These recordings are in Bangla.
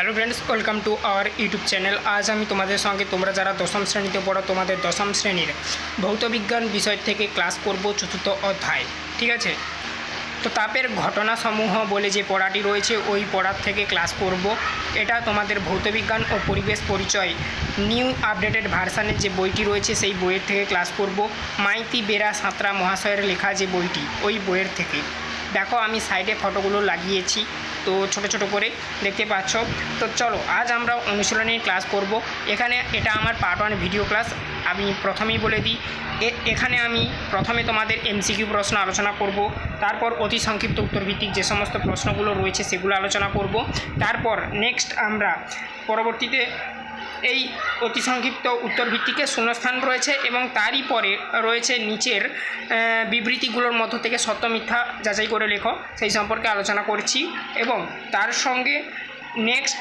Hello friends welcome to our YouTube channel আজ আমি তোমাদের সঙ্গে তোমরা যারা দশম শ্রেণীতে পড়ো, তোমাদের দশম শ্রেণির ভৌতবিজ্ঞান বিষয় থেকে ক্লাস করব চতুর্থ অধ্যায়, ঠিক আছে? তো তাপের ঘটনাসমূহ বলে যে পড়াটি রয়েছে, ওই পড়ার থেকে ক্লাস করব। এটা তোমাদের ভৌতবিজ্ঞান ও পরিবেশ পরিচয় নিউ আপডেটেড ভার্সানের যে বইটি রয়েছে, সেই বইয়ের থেকে ক্লাস করব। মাইতি বেরা সাঁতরা মহাশয়ের লেখা যে বইটি, ওই বইয়ের থেকে। দেখো, আমি সাইডে ফটোগুলো লাগিয়েছি। তো ছোট ছোট করে দেখতে পাচ্ছ। তো চলো, আজ আমরা অনুশীলনের ক্লাস করব। এখানে এটা আমার পার্ট ওয়ান ভিডিও ক্লাস আমি প্রথমেই বলে দিই এখানে আমি প্রথমে তোমাদের এমসিকিউ প্রশ্ন আলোচনা করব, তারপর অতি সংক্ষিপ্ত উত্তরভিত্তিক যে সমস্ত প্রশ্নগুলো রয়েছে সেগুলো আলোচনা করব, তারপর নেক্সট আমরা পরবর্তীতে এই অতি সংক্ষিপ্ত উত্তর ভিত্তিকে শূন্যস্থান রয়েছে এবং তারই পরে রয়েছে নিচের বিবৃতিগুলোর মধ্য থেকে সত্য মিথ্যা যাচাই করে লেখো। সেই সম্পর্কে আলোচনা করছি এবং তার সঙ্গে নেক্সট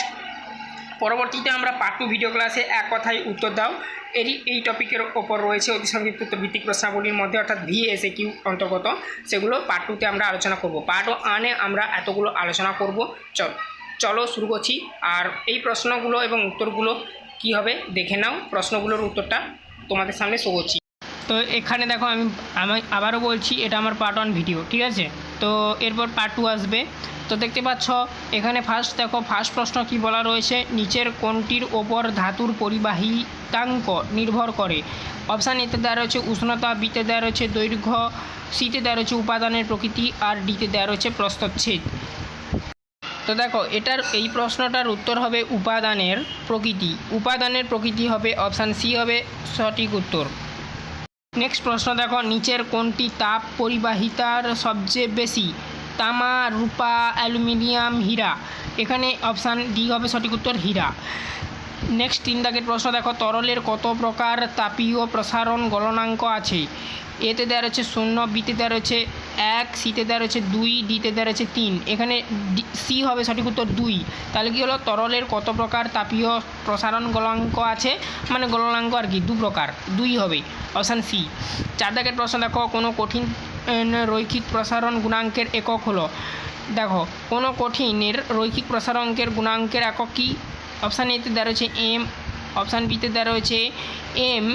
পরবর্তীতে আমরা পার্ট টু ভিডিও ক্লাসে এক কথায় উত্তর দাও। এরই, এই টপিকের ওপর রয়েছে অতি সংক্ষিপ্ত উত্তর ভিত্তিক প্রশ্নাবলীর মধ্যে অর্থাৎ ভিএসএ কিউ অন্তর্গত। সেগুলো পার্ট টুতে আমরা আলোচনা করব। পার্ট ওয়ানে আমরা এতগুলো আলোচনা করব। চল, চলো শুরু করছি। আর এই প্রশ্নগুলো এবং উত্তরগুলো কী হবে? দেখে নাও, প্রশ্নগুলোর উত্তরটা তোমাদের সামনে শো করছি। তো এখানে দেখো আমি আমি আবারও বলছি, এটা আমার পার্ট ওয়ান ভিডিও ঠিক আছে? তো এরপর পার্ট টু আসবে। তো দেখতে পাচ্ছ, এখানে ফার্স্ট দেখো ফার্স্ট প্রশ্ন কি বলা রয়েছে? নিচের কোনটির ওপর ধাতুর পরিবাহিতাঙ্ক নির্ভর করে? অপশান এতে দেওয়া রয়েছে উষ্ণতা, বিতে দেওয়া রয়েছে দৈর্ঘ্য সিতে দেওয়া রয়েছে উপাদানের প্রকৃতি, আর ডিতে দেওয়া রয়েছে প্রস্তচ্ছেদ তো দেখো, এটার, এই প্রশ্নটার উত্তর হবে উপাদানের প্রকৃতি। উপাদানের প্রকৃতি হবে অপশান সি হবে সঠিক উত্তর। নেক্সট প্রশ্ন দেখো, নিচের কোনটি তাপ পরিবাহিতার সবচেয়ে বেশি? তামা, রূপা, অ্যালুমিনিয়াম, হীরা। এখানে অপশান ডি হবে সঠিক উত্তর, হীরা। নেক্সট তিন দাগের প্রশ্ন, দেখো, তরলের কত প্রকার তাপীয় প্রসারণ গলনাঙ্ক আছে? এতে দেওয়া রয়েছে শূন্য বিতে দেওয়া রয়েছে এক সিতে দেওয়া রয়েছে দুই ডিতে দেওয়া রয়েছে তিন। এখানে সি হবে সঠিক উত্তর দুই। তাহলে কী হলো? তরলের কত প্রকার তাপীয় প্রসারণ গলনাঙ্ক আছে? মানে গলনাঙ্ক আর কি, দু প্রকার, দুই হবে অপশান সি চার দাগের প্রশ্ন, দেখো, কোনো কঠিন রৈখিক প্রসারণ গুণাঙ্কের একক হলো। দেখো, কোনো কঠিনের রৈখিক প্রসারণকের গুণাঙ্কের একক কী? অপশান এতে দেওয়া রয়েছে এম, অপশান বিতে দেওয়া রয়েছে এম।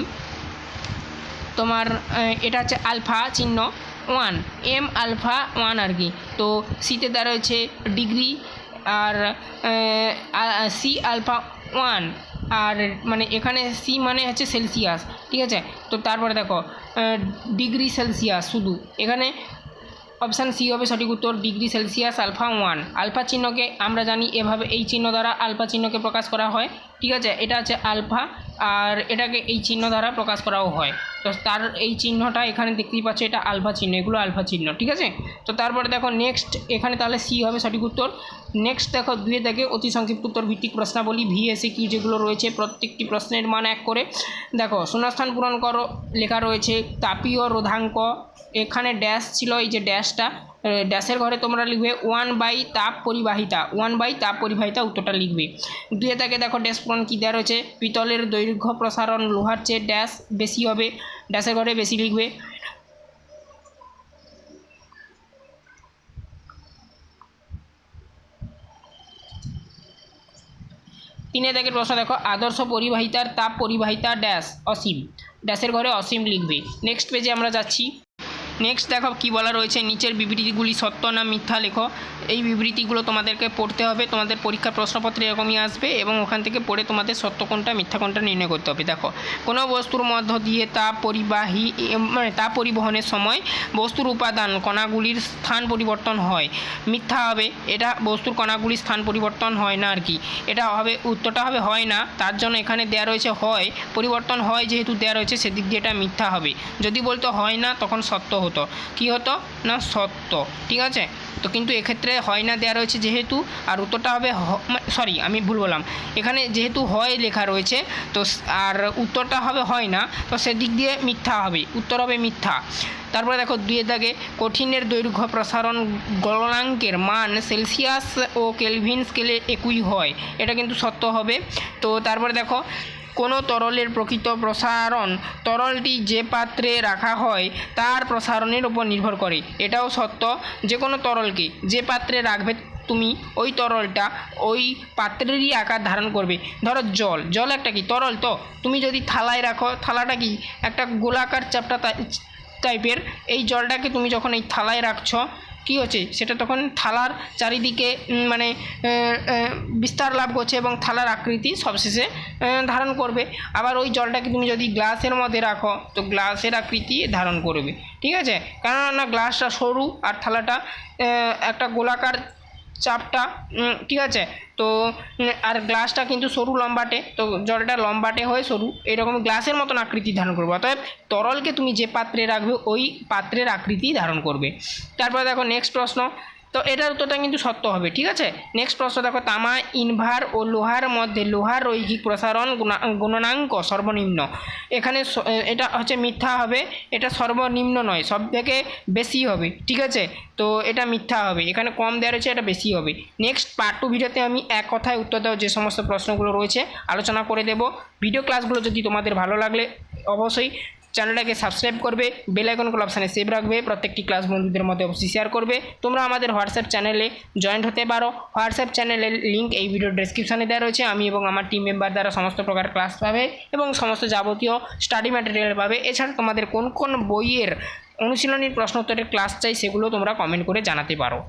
তোমার এটা হচ্ছে আলফা চিহ্ন ওয়ান, এম, আলফা ওয়ান আর কি। তো সিতে দেওয়া রয়েছে ডিগ্রি আর সি আলফা ওয়ান। আর মানে এখানে সি মানে হচ্ছে সেলসিয়াস, ঠিক আছে? তো তারপরে দেখো ডিগ্রি সেলসিয়াস শুধু। এখানে অপশান সি হবে সঠিক উত্তর, degree Celsius, alpha one. Alpha চিহ্নকে আমরা জানি এভাবে এই চিহ্ন দ্বারা আলফা চিহ্নকে প্রকাশ করা হয়। ঠিক আছে? এটা আছে আলফা আর এটাকে এই চিহ্ন দ্বারা প্রকাশ করাও হয়। তো তার এই চিহ্নটা এখানে দেখতেই পাচ্ছ, এটা আলফা চিহ্ন, এগুলো আলফা চিহ্ন। ঠিক আছে? তো তারপরে দেখো নেক্সট এখানে তাহলে সি হবে সঠিক উত্তর। নেক্সট দেখো দুয়ে দেখে অতি সংক্ষিপ্ত উত্তর, ভিত্তিক প্রশ্নাবলী, ভিএসএ কিউ যেগুলো রয়েছে, প্রত্যেকটি প্রশ্নের মান এক করে। দেখো, শূন্যস্থান পূরণ করো, লেখা রয়েছে, তাপীয় রোধাঙ্ক, এখানে ড্যাশ ছিল, এই যে ড্যাশটা ড্যাশের ঘরে তোমরা লিখবে ওয়ান বাই তাপ পরিবাহিতা ওয়ান বাই তাপ পরিবাহিতা উত্তরটা লিখবে। দুয়ে থেকে দেখো ড্যাশ পূরণ কী দেওয়া রয়েছে, পিতলের দৈর্ঘ্য প্রসারণ লোহার চেয়ে ড্যাশ বেশি হবে ড্যাশের ঘরে বেশি লিখবে। তিনে থেকে প্রশ্ন দেখো, আদর্শ পরিবাহিতার তাপ পরিবাহিতা ড্যাশ, অসীম। ড্যাশের ঘরে অসীম লিখবে। নেক্সট পেজে আমরা যাচ্ছি। নেক্সট দেখো কি বলা রয়েছে, নিচের বিবৃতিগুলি সত্য না মিথ্যা লেখো। এই বিবৃতিগুলো তোমাদেরকে পড়তে হবে, তোমাদের পরীক্ষার প্রশ্নপত্রে এরকমই আসবে এবং ওখান থেকে পড়ে তোমাদের সত্য কোনটা, মিথ্যা কোনটা নির্ণয় করতে হবে। দেখো, কোনো বস্তুর মধ্য দিয়ে তাপ পরিবাহী মানে তাপ পরিবহনের সময় বস্তুর উপাদান কণাগুলির স্থান পরিবর্তন হয়। মিথ্যা হবে, এটা বস্তুর কণাগুলির স্থান পরিবর্তন হয় না আর কি এটা হবে, উত্তরটা হবে হয় না, তার জন্য এখানে দেওয়া রয়েছে হয়, পরিবর্তন হয় যেহেতু দেওয়া রয়েছে, সেদিক দিয়ে এটা মিথ্যা হবে। যদি বলতো হয় না, তখন সত্য হতো। কি হতো? না, সত্য। ঠিক আছে? তো কিন্তু এক্ষেত্রে হয় না দেওয়া রয়েছে যেহেতু, আর উত্তরটা হবে সরি, আমি ভুল বললাম। এখানে যেহেতু হয় লেখা রয়েছে, তো আর উত্তরটা হবে হয় না, তো সেদিক দিয়ে মিথ্যা হবে। উত্তর হবে মিথ্যা। তারপরে দেখো দুয়ে দাগে, কঠিনের দৈর্ঘ্য প্রসারণ গলনাঙ্কের মান সেলসিয়াস ও কেলভিন স্কেলে একই হয়। এটা কিন্তু সত্য হবে। তো তারপরে দেখো কোনো তরলের প্রকৃত প্রসারণ তরলটি যে পাত্রে রাখা হয়, তার প্রসারণের উপর নির্ভর করে। এটাও সত্য যে কোনো তরলকে যে পাত্রে রাখবে তুমি, ওই তরলটা ওই পাত্রেরই আকার ধারণ করবে। ধরো জল। জল একটা কি? তরল তো। তুমি যদি থালায় রাখো, থালাটা কি? একটা গোলাকার চাপটা টাইপের। এই জলটাকে তুমি যখন এই থালায় রাখছো কী হচ্ছে? সেটা তখন থালার চারিদিকে মানে বিস্তার লাভ করছে এবং থালার আকৃতি সবশেষে ধারণ করবে। আবার ওই জলটাকে তুমি যদি গ্লাসের মধ্যে রাখো, তো গ্লাসের আকৃতি ধারণ করবে। ঠিক আছে? কেননা গ্লাসটা সরু আর থালাটা একটা গোলাকার চাপটা ঠিক আছে? তো আর গ্লাসটা কিন্তু সরু লম্বাটে, তো জলটা লম্বাটে হয়ে সরু, এরকম গ্লাসের মতন আকৃতি ধারণ করবে। অতএব তরলকে তুমি যে পাত্রে রাখবে, ওই পাত্রের আকৃতি ধারণ করবে। তারপরে দেখো নেক্সট প্রশ্ন তো এটার উত্তরটা কিন্তু সত্য হবে, ঠিক আছে? নেক্সট প্রশ্ন দেখো, তামা, ইনভার ও লোহার মধ্যে লোহার রৈখিক প্রসারণ গুণা- গুণনাঙ্ক সর্বনিম্ন। এখানে এটা হচ্ছে মিথ্যা হবে, এটা সর্বনিম্ন নয়, সব থেকে বেশি হবে, ঠিক আছে? তো এটা মিথ্যা হবে, এখানে কম দেওয়া রয়েছে, এটা বেশি হবে। নেক্সট পার্ট টু ভিডিওতে আমি এক কথায় উত্তর দেওয়া যে সমস্ত প্রশ্নগুলো রয়েছে, আলোচনা করে দেব। ভিডিও ক্লাসগুলো যদি তোমাদের ভালো লাগলে, অবশ্যই চ্যানেলটাকে সাবস্ক্রাইব করবে, বেল আইকনগুলো অপশানে সেভ রাখবে, প্রত্যেকটি ক্লাস বন্ধুদের মধ্যে অবশ্যই শেয়ার করবে। তোমরা আমাদের হোয়াটসঅ্যাপ চ্যানেলে জয়েন্ট হতে পারো। হোয়াটসঅ্যাপ চ্যানেলের লিঙ্ক এই ভিডিও ডেসক্রিপশানে দেওয়া রয়েছে। আমি এবং আমার টিম মেম্বার দ্বারা সমস্ত প্রকার ক্লাস পাবে এবং সমস্ত যাবতীয় স্টাডি ম্যাটেরিয়াল পাবে। এছাড়া তোমাদের কোন কোন বইয়ের অনুশীলনীর প্রশ্ন উত্তরের ক্লাস চাই সেগুলো তোমরা কমেন্ট করে জানাতে পারো।